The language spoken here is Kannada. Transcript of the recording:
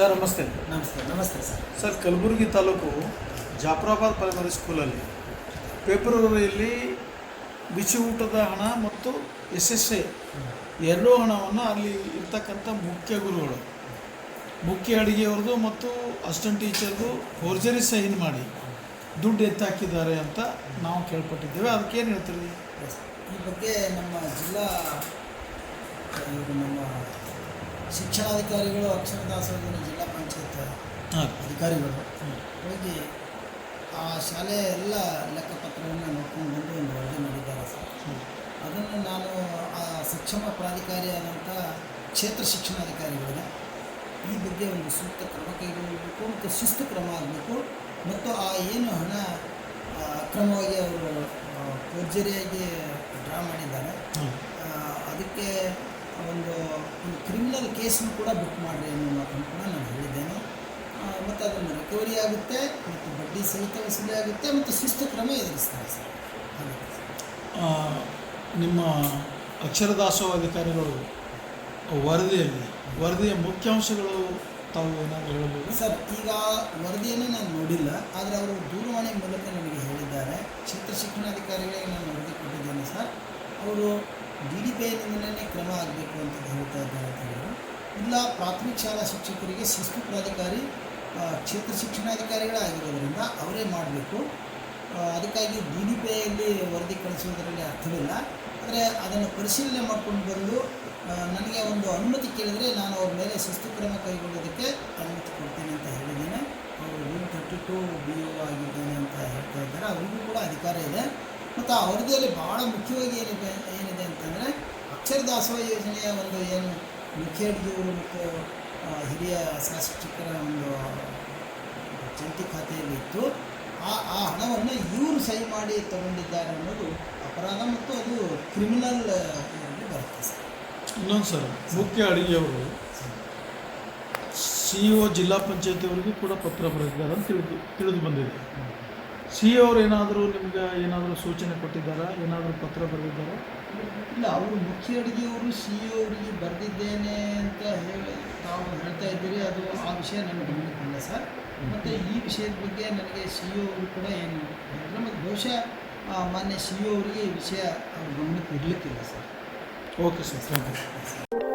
ಸರ್ ನಮಸ್ತೆ. ನಮಸ್ತೆ ನಮಸ್ತೆ sir. Sir Kalaburagi taluk Jafarabad primary ಸ್ಕೂಲಲ್ಲಿ ಫೆಬ್ರವರಿಯಲ್ಲಿ ಬಿಸಿ ಊಟದ ಹಣ ಮತ್ತು ಎಸ್ ಎಸ್ ಎ ಎರಡೂ ಹಣವನ್ನು ಅಲ್ಲಿ ಇರ್ತಕ್ಕಂಥ ಮುಖ್ಯ ಗುರುಗಳು ಮುಖ್ಯ ಅಡುಗೆಯವ್ರದ್ದು ಮತ್ತು ಅಸಿಸ್ಟೆಂಟ್ ಟೀಚರ್ದು ಫೋರ್ಜರಿ ಸೈನ್ ಮಾಡಿ ದುಡ್ಡು ಎತ್ತಾಕಿದ್ದಾರೆ ಅಂತ ನಾವು ಕೇಳ್ಪಟ್ಟಿದ್ದೇವೆ. ಏನು ಹೇಳ್ತೀರಿ? ಈ ಬಗ್ಗೆ ನಮ್ಮ ಜಿಲ್ಲಾ ನಮ್ಮ ಶಿಕ್ಷಣಾಧಿಕಾರಿಗಳು ಅಕ್ಷರ ದಾಸೋಹನ ಜಿಲ್ಲಾ ಪಂಚಾಯತ್ ಅಧಿಕಾರಿಗಳು ಹೋಗಿ ಆ ಶಾಲೆಯ ಎಲ್ಲ ಲೆಕ್ಕಪತ್ರವನ್ನು ನೋಡ್ಕೊಂಡು ಬಂದು ಒಂದು ವರದಿ ಮಾಡಿದ್ದಾರೆ ಸರ್. ಅದನ್ನು ನಾನು ಆ ಸಕ್ಷಮ ಪ್ರಾಧಿಕಾರಿಯಾದಂಥ ಕ್ಷೇತ್ರ ಶಿಕ್ಷಣಾಧಿಕಾರಿಗಳಿಗೆ ಈ ಬಗ್ಗೆ ಒಂದು ಸೂಕ್ತ ಕ್ರಮ ಕೈಗೊಳ್ಳಬೇಕು ಮತ್ತು ಶಿಸ್ತು ಕ್ರಮ ಆಗಬೇಕು ಮತ್ತು ಆ ಏನು ಹಣ ಅಕ್ರಮವಾಗಿ ಅವರು ಫೋರ್ಜರಿಯಾಗಿ ಡ್ರಾ ಮಾಡಿದ್ದಾರೆ ಅದಕ್ಕೆ ಒಂದು ಒಂದು ಕ್ರಿಮಿನಲ್ ಕೇಸನ್ನು ಕೂಡ ಬುಕ್ ಮಾಡಿರಿ ಅನ್ನೋ ಮಾತನ್ನು ಕೂಡ ನಾನು ಹೇಳಿದ್ದೇನೆ. ಮತ್ತು ಅದನ್ನು ರಿಕವರಿ ಆಗುತ್ತೆ ಮತ್ತು ಬಡ್ಡಿ ಸಹಿತ ವಸೂಲಿ ಆಗುತ್ತೆ ಮತ್ತು ಶಿಸ್ತು ಕ್ರಮ ಎದುರಿಸ್ತಾರೆ ಸರ್. ನಿಮ್ಮ ಅಕ್ಷರ ದಾಸೋಹ ಅಧಿಕಾರಿಗಳು ವರದಿಯಲ್ಲಿ ವರದಿಯ ಮುಖ್ಯಾಂಶಗಳು ತಾವು ಏನಾದರೂ ಹೇಳಬಹುದು ಸರ್ ಈಗ ವರದಿಯನ್ನು ನಾನು ನೋಡಿಲ್ಲ ಆದರೆ ಅವರು ದೂರವಾಣಿ ಮೂಲಕ ನನಗೆ ಹೇಳಿದ್ದಾರೆ. ಕ್ಷೇತ್ರ ಶಿಕ್ಷಣಾಧಿಕಾರಿಗಳಿಗೆ ನಾನು ವರದಿ ಕೊಟ್ಟಿದ್ದೇನೆ ಸರ್. ಅವರು ಡಿ ಡಿ ಪಿ ಐನಿಂದಲೇ ಕ್ರಮ ಆಗಬೇಕು ಅಂತ ಹೇಳ್ತಾ ಇದ್ದಾರೆ ಅಂತ ಹೇಳಿದರು. ಇಲ್ಲ, ಪ್ರಾಥಮಿಕ ಶಾಲಾ ಶಿಕ್ಷಕರಿಗೆ ಶಿಸ್ತು ಪ್ರಾಧಿಕಾರಿ ಕ್ಷೇತ್ರ ಶಿಕ್ಷಣಾಧಿಕಾರಿಗಳೇ ಆಗಿರೋದ್ರಿಂದ ಅವರೇ ಮಾಡಬೇಕು. ಅದಕ್ಕಾಗಿ ಡಿ ಡಿ ಪಿ ಐಯಲ್ಲಿ ವರದಿ ಕಳಿಸುವುದರಲ್ಲಿ ಅರ್ಥವಿಲ್ಲ. ಆದರೆ ಅದನ್ನು ಪರಿಶೀಲನೆ ಮಾಡ್ಕೊಂಡು ಬಂದು ನನಗೆ ಒಂದು ಅನುಮತಿ ಕೇಳಿದರೆ ನಾನು ಅವ್ರ ಮೇಲೆ ಶಿಸ್ತು ಕ್ರಮ ಕೈಗೊಳ್ಳೋದಕ್ಕೆ ಅನುಮತಿ ಕೊಡ್ತೀನಿ ಅಂತ ಹೇಳಿದ್ದೇನೆ. ಅವರು room thirty two B O ಆಗಿದ್ದೇನೆ ಅಂತ ಹೇಳ್ತಾ ಇದ್ದಾರೆ. ಅವರಿಗೂ ಕೂಡ ಅಧಿಕಾರ ಇದೆ. ಮತ್ತು ಆ ವರದಿಯಲ್ಲಿ ಭಾಳ ಮುಖ್ಯವಾಗಿ ಏನಿದೆ ಏನಿದೆ ಅಂತಂದರೆ ಅಕ್ಷರ ದಾಸೋಹ ಯೋಜನೆಯ ಒಂದು ಏನು ಮುಖ್ಯ ಅಡುಗೆಯವರು ಮತ್ತು ಹಿರಿಯ ಶಾಸಕರ ಒಂದು ಜಂಟಿ ಖಾತೆಯಲ್ಲಿ ಇತ್ತು. ಆ ಆ ಹಣವನ್ನು ಇವರು ಸಹಿ ಮಾಡಿ ತಗೊಂಡಿದ್ದಾರೆ ಅನ್ನೋದು ಅಪರಾಧ ಮತ್ತು ಅದು ಕ್ರಿಮಿನಲ್ ಇದರಲ್ಲಿ ಬರುತ್ತೆ ಸರ್. ಇನ್ನೊಂದು ಸರ್, ಮುಖ್ಯ ಅಡುಗೆಯವರು ಸಿ ಇ ಒ ಜಿಲ್ಲಾ ಪಂಚಾಯತಿಯವರಿಗೂ ಕೂಡ ಪತ್ರ ಬರೆದಿದ್ದಾರೆ ಅಂತ ತಿಳಿದು ತಿಳಿದು ಬಂದಿದೆ. ಸಿ ಅವರು ಏನಾದರೂ ನಿಮ್ಗೆ ಏನಾದರೂ ಸೂಚನೆ ಕೊಟ್ಟಿದ್ದಾರಾ? ಏನಾದರೂ ಪತ್ರ ಬರೆದಿದ್ದಾರಾ? ಇಲ್ಲ ಅವರು ಮುಖ್ಯ ಅಡುಗೆಯವರು ಸಿ ಅವರಿಗೆ ಬರೆದಿದ್ದೇನೆ ಅಂತ ಹೇಳಿ ತಾವು ಹೇಳ್ತಾ ಇದ್ದೀರಿ. ಅದು ಆ ವಿಷಯ ನನಗೆ ಗಮನಕ್ಕಿಲ್ಲ ಸರ್. ಮತ್ತು ಈ ವಿಷಯದ ಬಗ್ಗೆ ನನಗೆ ಸಿ ಅವರು ಕೂಡ ಏನು ಹೇಳಿದ್ರೆ ಮತ್ತು ಬಹುಶಃ ಮಾನ್ಯ ಸಿ ಅವರಿಗೆ ಈ ವಿಷಯ ಅವ್ರ ಗಮನಕ್ಕೆ ಇರಲಿಕ್ಕಿಲ್ಲ sir. Okay sir thank you